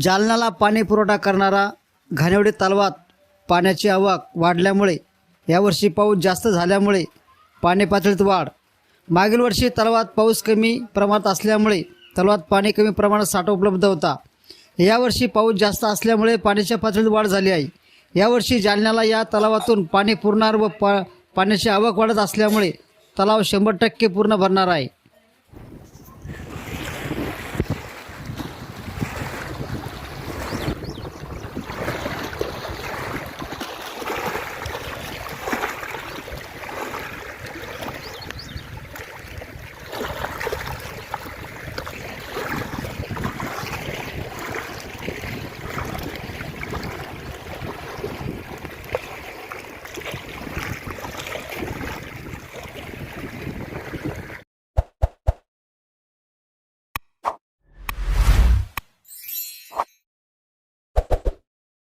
जालन्याला पाणी पुरवठा करणारा घाणेवडी तलावात पाण्याची आवक वाढल्यामुळे यावर्षी पाऊस जास्त झाल्यामुळे पाणी पातळीत वाढ. मागील वर्षी तलावात पाऊस कमी प्रमाणात असल्यामुळे तलावात पाणी कमी प्रमाणात साठा उपलब्ध होता. यावर्षी पाऊस जास्त असल्यामुळे पाण्याच्या पातळीत वाढ झाली आहे. यावर्षी जालन्याला या तलावातून पाणी पुरणार व पा पाण्याची आवक वाढत असल्यामुळे तलाव शंभर टक्के पूर्ण भरणार आहे.